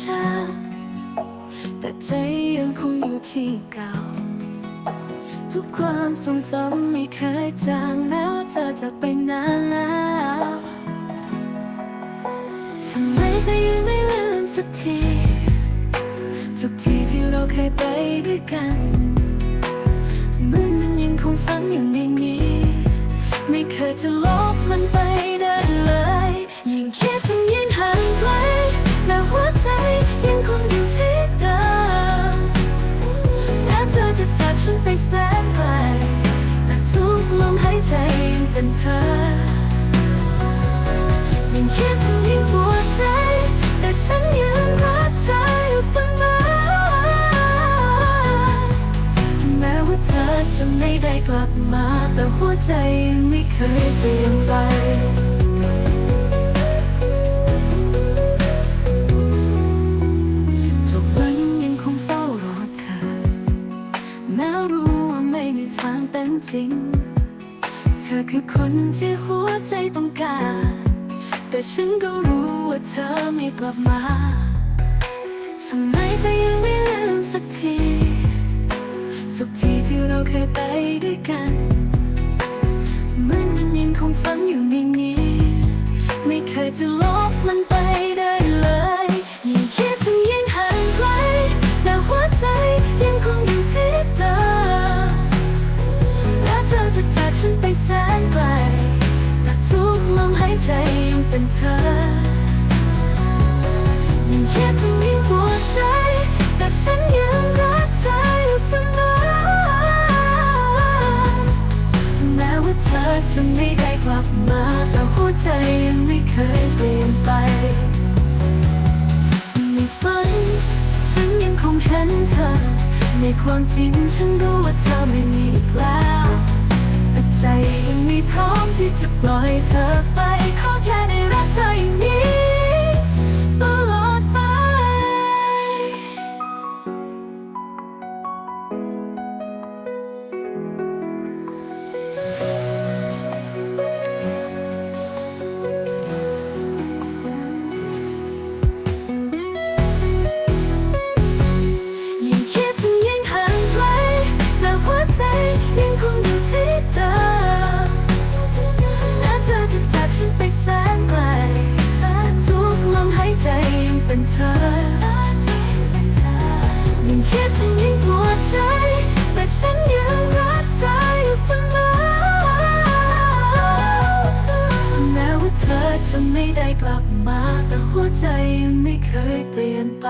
ช้าแต่ใจยังคงอยู่ที่เก่า ทุกความทรงจำไม่เคยจางแม้วเธอจากไปนานแล้วทำไมใจยังไม่ลืมสักทีทุกทีที่เราเคยไปด้วยกันมันยังคงฝังอยู่ในนี้ ไม่เคยจะลบมันไปได้เลย เป็นเธอยิ่งคิดถึงยิ่งปวดใจ แต่ฉันยังรักเธออยู่เสมอ แม้ว่าเธอจะไม่ได้กลับมา แต่หัวใจยังไม่เคยเปลี่ยนไปทุกวันยังคงเฝ้ารอเธอแม้รู้ว่าไม่มีทางเป็นจริง อคือคนที่หัวใจต้องการ แต่ฉันก็รู้ว่าเธอไม่กลับมาทำไมเธอยังไม่ลืมสักที ทุกทีที่เราเคยไปด้วยกัน เห็นเธอ ในความจริงฉันรู้ว่าเธอไม่มีอีกแล้ว แต่ใจยังไม่พร้อมที่จะปล่อยเธอไป จะไม่ได้กลับมา แต่หัวใจยังไม่เคยเปลี่ยนไป